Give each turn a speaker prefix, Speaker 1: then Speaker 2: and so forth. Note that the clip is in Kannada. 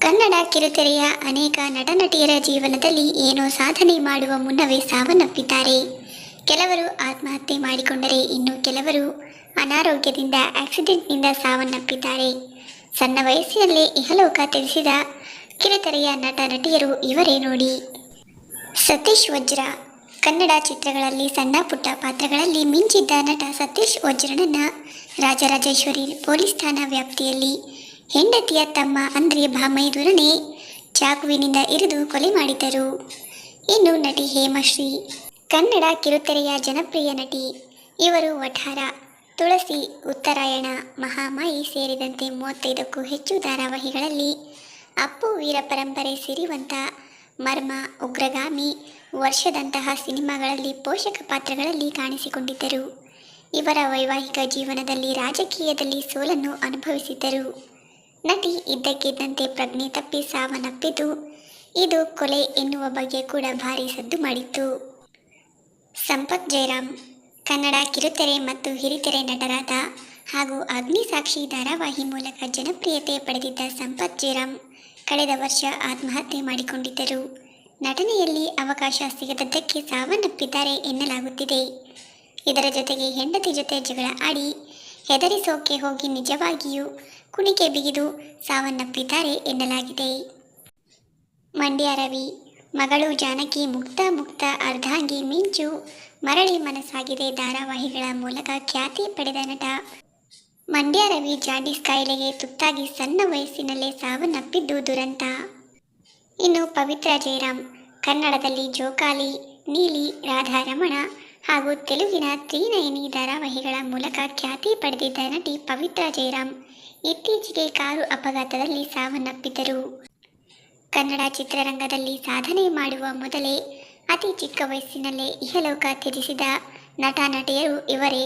Speaker 1: ಕನ್ನಡ ಕಿರುತೆರೆಯ ಅನೇಕ ನಟನಟಿಯರ ಜೀವನದಲ್ಲಿ ಏನೋ ಸಾಧನೆ ಮಾಡುವ ಮುನ್ನವೇ ಸಾವನ್ನಪ್ಪಿದ್ದಾರೆ. ಕೆಲವರು ಆತ್ಮಹತ್ಯೆ ಮಾಡಿಕೊಂಡರೆ ಇನ್ನು ಕೆಲವರು ಅನಾರೋಗ್ಯದಿಂದ ಆಕ್ಸಿಡೆಂಟ್ನಿಂದ ಸಾವನ್ನಪ್ಪಿದ್ದಾರೆ. ಸಣ್ಣ ವಯಸ್ಸಿನಲ್ಲೇ ಇಹಲೋಕ ತಿಳಿಸಿದ ಕಿರುತೆರೆಯ ನಟ ನಟಿಯರು ಇವರೇ ನೋಡಿ. ಸತೀಶ್ ವಜ್ರ. ಕನ್ನಡ ಚಿತ್ರಗಳಲ್ಲಿ ಸಣ್ಣ ಪುಟ್ಟ ಪಾತ್ರಗಳಲ್ಲಿ ಮಿಂಚಿದ್ದ ನಟ ಸತೀಶ್ ವಜ್ರನನ್ನು ರಾಜರಾಜೇಶ್ವರಿ ಪೊಲೀಸ್ ಠಾಣಾ ವ್ಯಾಪ್ತಿಯಲ್ಲಿ ಹೆಂಡತಿಯ ತಮ್ಮ ಅಂದ್ರೆ ಭಾಮೈದುರನೇ ಚಾಕುವಿನಿಂದ ಇರಿದು ಕೊಲೆ ಮಾಡಿದ್ದರು. ಇನ್ನು ನಟಿ ಹೇಮಶ್ರೀ, ಕನ್ನಡ ಕಿರುತೆರೆಯ ಜನಪ್ರಿಯ ನಟಿ, ಇವರು ವಠಾರ, ತುಳಸಿ, ಉತ್ತರಾಯಣ, ಮಹಾಮಾಯಿ ಸೇರಿದಂತೆ ಮೂವತ್ತೈದಕ್ಕೂ ಹೆಚ್ಚು ಧಾರಾವಾಹಿಗಳಲ್ಲಿ ಅಪ್ಪು ವೀರ ಪರಂಪರೆ ಸಿರಿವಂತ ಮರ್ಮ, ಉಗ್ರಗಾಮಿ ವರ್ಷದಂತಹ ಸಿನಿಮಾಗಳಲ್ಲಿ ಪೋಷಕ ಪಾತ್ರಗಳಲ್ಲಿ ಕಾಣಿಸಿಕೊಂಡಿದ್ದರು. ಇವರ ವೈವಾಹಿಕ ಜೀವನದಲ್ಲಿ ರಾಜಕೀಯದಲ್ಲಿ ಸೋಲನ್ನು ಅನುಭವಿಸಿದ್ದರು. ನಟಿ ಇದ್ದಕ್ಕಿದ್ದಂತೆ ಪ್ರಜ್ಞೆ ತಪ್ಪಿ ಸಾವನ್ನಪ್ಪಿದ್ದು, ಇದು ಕೊಲೆ ಎನ್ನುವ ಬಗ್ಗೆ ಕೂಡ ಭಾರಿ ಸದ್ದು ಮಾಡಿತ್ತು. ಸಂಪತ್ ಜಯರಾಮ್ ಕನ್ನಡ ಕಿರುತೆರೆ ಮತ್ತು ಹಿರಿತೆರೆ ನಟರಾದ ಹಾಗೂ ಅಗ್ನಿಸಾಕ್ಷಿ ಧಾರಾವಾಹಿ ಮೂಲಕ ಜನಪ್ರಿಯತೆ ಪಡೆದಿದ್ದ ಸಂಪತ್ ಜಯರಾಮ್ ಕಳೆದ ವರ್ಷ ಆತ್ಮಹತ್ಯೆ ಮಾಡಿಕೊಂಡಿದ್ದರು. ನಟನೆಯಲ್ಲಿ ಅವಕಾಶ ಸಿಗದದ್ದಕ್ಕೆ ಸಾವನ್ನಪ್ಪಿದ್ದಾರೆ ಎನ್ನಲಾಗುತ್ತಿದೆ. ಇದರ ಜೊತೆಗೆ ಹೆಂಡತಿ ಜೊತೆ ಜಗಳ ಆಡಿ ಹೆದರಿಸೋಕೆ ಹೋಗಿ ನಿಜವಾಗಿಯೂ ಕುಣಿಕೆ ಬಿಗಿದು ಸಾವನ್ನಪ್ಪಿದ್ದಾರೆ ಎನ್ನಲಾಗಿದೆ. ಮಂಡ್ಯ ರವಿ, ಮಗಳು ಜಾನಕಿ ಮುಕ್ತ ಮುಕ್ತ ಅರ್ಧಾಂಗಿ ಮಿಂಚು ಮರಳಿ ಮನಸ್ಸಾಗಿದೆ ಧಾರಾವಾಹಿಗಳ ಮೂಲಕ ಖ್ಯಾತಿ ಪಡೆದ ನಟ. ಮಂಡ್ಯ ರವಿ ಜಾಂಡಿಸ್ ಕಾಯಿಲೆಗೆ ತುತ್ತಾಗಿ ಸಣ್ಣ ವಯಸ್ಸಿನಲ್ಲೇ ಸಾವನ್ನಪ್ಪಿದ್ದು ದುರಂತ. ಇನ್ನು ಪವಿತ್ರ ಜಯರಾಮ್, ಕನ್ನಡದಲ್ಲಿ ಜೋಕಾಲಿ, ನೀಲಿ ರಾಧಾರಮಣ ಹಾಗೂ ತೆಲುಗಿನ ತ್ರಿನಯನಿ ಧಾರಾವಾಹಿಗಳ ಮೂಲಕ ಖ್ಯಾತಿ ಪಡೆದಿದ್ದ ನಟಿ ಪವಿತ್ರ ಜಯರಾಮ್ ಇತ್ತೀಚೆಗೆ ಕಾರು ಅಪಘಾತದಲ್ಲಿ ಸಾವನ್ನಪ್ಪಿದ್ದರು. ಕನ್ನಡ ಚಿತ್ರರಂಗದಲ್ಲಿ ಸಾಧನೆ ಮಾಡುವ ಮೊದಲೇ ಅತಿ ಚಿಕ್ಕ ವಯಸ್ಸಿನಲ್ಲೇ ಇಹಲೋಕ ತ್ಯಜಿಸಿದ ನಟ ನಟಿಯರು ಇವರೇ.